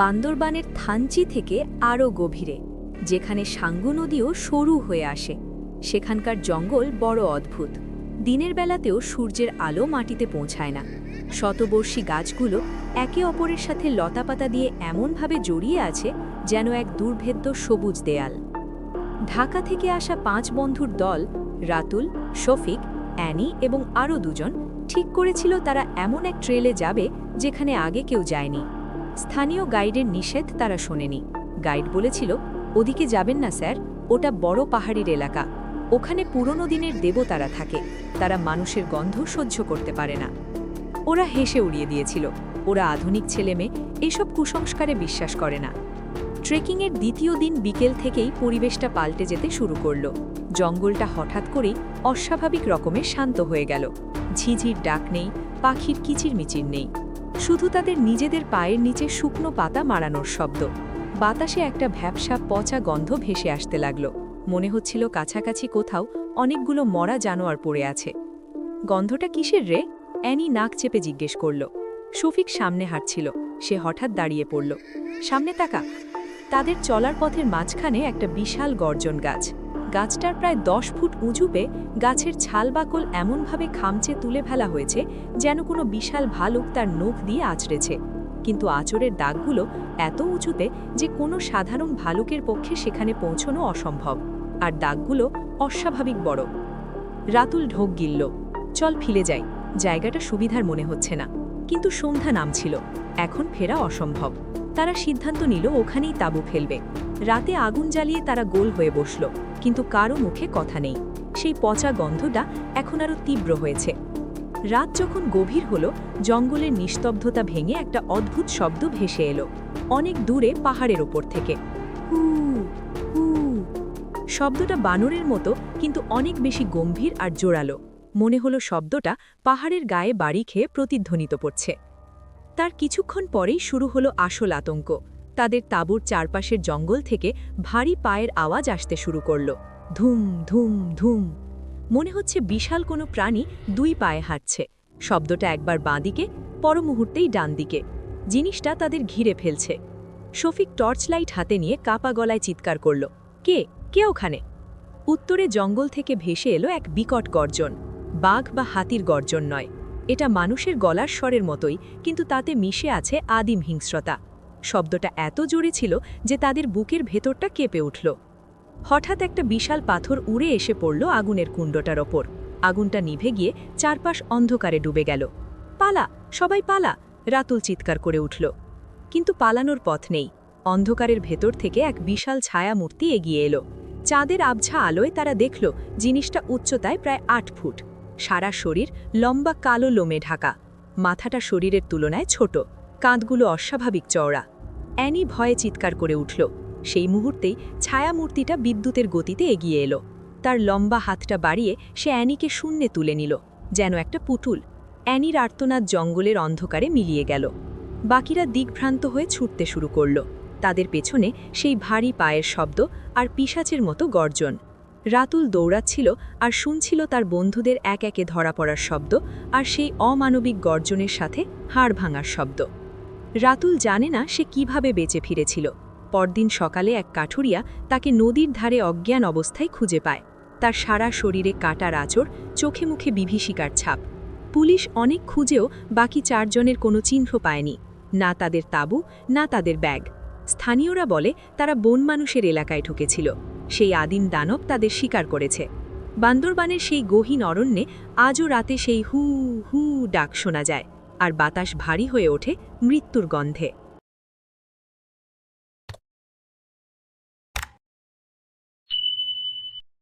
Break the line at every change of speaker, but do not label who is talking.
বান্দরবানের থানচি থেকে আরও গভীরে, যেখানে সাঙ্গু নদীও সরু হয়ে আসে। সেখানকার জঙ্গল বড় অদ্ভুত। দিনের বেলাতেও সূর্যের আলো মাটিতে পৌঁছায় না। শতবর্ষী গাছগুলো একে অপরের সাথে লতাপাতা দিয়ে এমনভাবে জড়িয়ে আছে যেন এক দুর্ভেদ্য সবুজ দেয়াল। ঢাকা থেকে আসা পাঁচ বন্ধুর দল, রাতুল, শফিক, অ্যানি এবং আরও দুজন, ঠিক করেছিল তারা এমন এক ট্রেলে যাবে যেখানে আগে কেউ যায়নি। স্থানীয় গাইডের নিষেধ তারা শোনেনি। গাইড বলেছিল, ওদিকে যাবেন না, স্যার। ওটা বড় পাহাড়ির এলাকা। ওখানে পুরনো দিনের দেবতারা থাকে। তারা মানুষের গন্ধ সহ্য করতে পারে না। ওরা হেসে উড়িয়ে দিয়েছিল। ওরা আধুনিক ছেলেমেয়ে, এসব কুসংস্কারে বিশ্বাস করে না। ট্রেকিংয়ের দ্বিতীয় দিন বিকেল থেকেই পরিবেশটা পাল্টে যেতে শুরু করল। জঙ্গলটা হঠাৎ করেই অস্বাভাবিক রকমের শান্ত হয়ে গেল। ঝিঝির ডাক নেই, পাখির কিচিরমিচির নেই। শুধু তাদের নিজেদের পায়ের নিচে শুকনো পাতা মারানোর শব্দ। বাতাসে একটা ভ্যাবসা পচা গন্ধ ভেসে আসতে লাগল। মনে হচ্ছিল কাছাকাছি কোথাও অনেকগুলো মরা জানোয়ার পড়ে আছে। গন্ধটা কিসের রে? অ্যানি নাক চেপে জিজ্ঞেস করল। শফিক সামনে হাঁটছিল। সে হঠাৎ দাঁড়িয়ে পড়ল। সামনে তাকা। তাদের চলার পথের মাঝখানে একটা বিশাল গর্জন গাছ। গাছটার প্রায় দশ ফুট উঁচুপে গাছের ছাল বাকল এমনভাবে খামচে তুলে ফেলা হয়েছে যেন কোনো বিশাল ভালুক তার নখ দিয়ে আছড়েছে কিন্তু আচরের দাগগুলো এত উঁচুতে যে কোনো সাধারণ ভালুকের পক্ষে সেখানে পৌঁছনো অসম্ভব। আর দাগগুলো অস্বাভাবিক বড়। রাতুল ঢোক গিলল, চল ফিরে যাই, জায়গাটা সুবিধার মনে হচ্ছে না। কিন্তু সন্ধ্যা নামছিল, এখন ফেরা অসম্ভব। তারা সিদ্ধান্ত নিল, ওখানেই তাঁবু ফেলবে। রাতে আগুন জ্বালিয়ে তারা গোল হয়ে বসল, কিন্তু কারও মুখে কথা নেই। সেই পচা গন্ধটা এখন আরও তীব্র হয়েছে। রাত যখন গভীর হল, জঙ্গলের নিস্তব্ধতা ভেঙে একটা অদ্ভুত শব্দ ভেসে এলো। অনেক দূরে পাহাড়ের ওপর থেকে। হু হু। শব্দটা বানরের মতো, কিন্তু অনেক বেশি গম্ভীর আর জোরালো। মনে হলো শব্দটা পাহাড়ের গায়ে বাড়ি খেয়ে প্রতিধ্বনিত পড়ছে তার কিছুক্ষণ পরেই শুরু হলো আসল আতঙ্ক। তাদের তাঁবুর চারপাশের জঙ্গল থেকে ভারী পায়ের আওয়াজ আসতে শুরু করল। ধুম ধুম ধুম। মনে হচ্ছে বিশাল কোনো প্রাণী দুই পায়ে হাঁটছে। শব্দটা একবার বাঁদিকে পর মুহূর্তেই ডান দিকে জিনিসটা তাদের ঘিরে ফেলছে। শফিক টর্চ লাইট হাতে নিয়ে কাপা গলায় চিৎকার করল, কে? কে ওখানে? উত্তরে জঙ্গল থেকে ভেসে এলো এক বিকট গর্জন। বাঘ বা হাতির গর্জন নয়। এটা মানুষের গলার স্বরের মতোই, কিন্তু তাতে মিশে আছে আদিম হিংস্রতা। শব্দটা এত জোরে ছিল যে তাদের বুকের ভেতরটা কেঁপে উঠল। হঠাৎ একটা বিশাল পাথর উড়ে এসে পড়ল আগুনের কুণ্ডটার ওপর। আগুনটা নিভে গিয়ে চারপাশ অন্ধকারে ডুবে গেল। পালা, সবাই পালা, রাতুল চিৎকার করে উঠল। কিন্তু পালানোর পথ নেই। অন্ধকারের ভেতর থেকে এক বিশাল ছায়া মূর্তি এগিয়ে এলো। চাঁদের আবছা আলোয় তারা দেখল, জিনিসটা উচ্চতায় প্রায় আট ফুট। সারা শরীর লম্বা কালো লোমে ঢাকা, মাথাটা শরীরের তুলনায় ছোট, কাঁধগুলো অস্বাভাবিক চওড়া। অ্যানি ভয়ে চিৎকার করে উঠল। সেই মুহূর্তেই ছায়ামূর্তিটা বিদ্যুতের গতিতে এগিয়ে এলো। তার লম্বা হাতটা বাড়িয়ে সে অ্যানিকে শূন্যে তুলে নিল, যেন একটা পুতুল। অ্যানির আর্তনাদ জঙ্গলের অন্ধকারে মিলিয়ে গেল। বাকিরা দিগ্ভ্রান্ত হয়ে ছুটতে শুরু করল। তাদের পেছনে সেই ভারী পায়ের শব্দ আর পিসাচের মতো গর্জন। রাতুল দৌড়াচ্ছিল আর শুনছিল তার বন্ধুদের এক একে ধরা পড়ার শব্দ আর সেই অমানবিক গর্জনের সাথে হাড় ভাঙার শব্দ। রাতুল জানে না সে কীভাবে বেঁচে ফিরেছিল। পরদিন সকালে এক কাঠুরিয়া তাকে নদীর ধারে অজ্ঞান অবস্থায় খুঁজে পায়। তার সারা শরীরে কাটার আচর চোখে মুখে বিভীষিকার ছাপ। পুলিশ অনেক খুঁজেও বাকি চারজনের কোনো চিহ্ন পায়নি। না তাদের তাঁবু, না তাদের ব্যাগ। স্থানীয়রা বলে তারা বন মানুষের এলাকায় ঢুকেছিল। সেই আদিম দানব তাদের শিকার করেছে। বান্দরবানের সেই গহীন অরণ্যে আজও রাতে সেই হু হু ডাক শোনা যায়, আর বাতাস ভারী হয়ে ওঠে মৃত্যুর গন্ধে।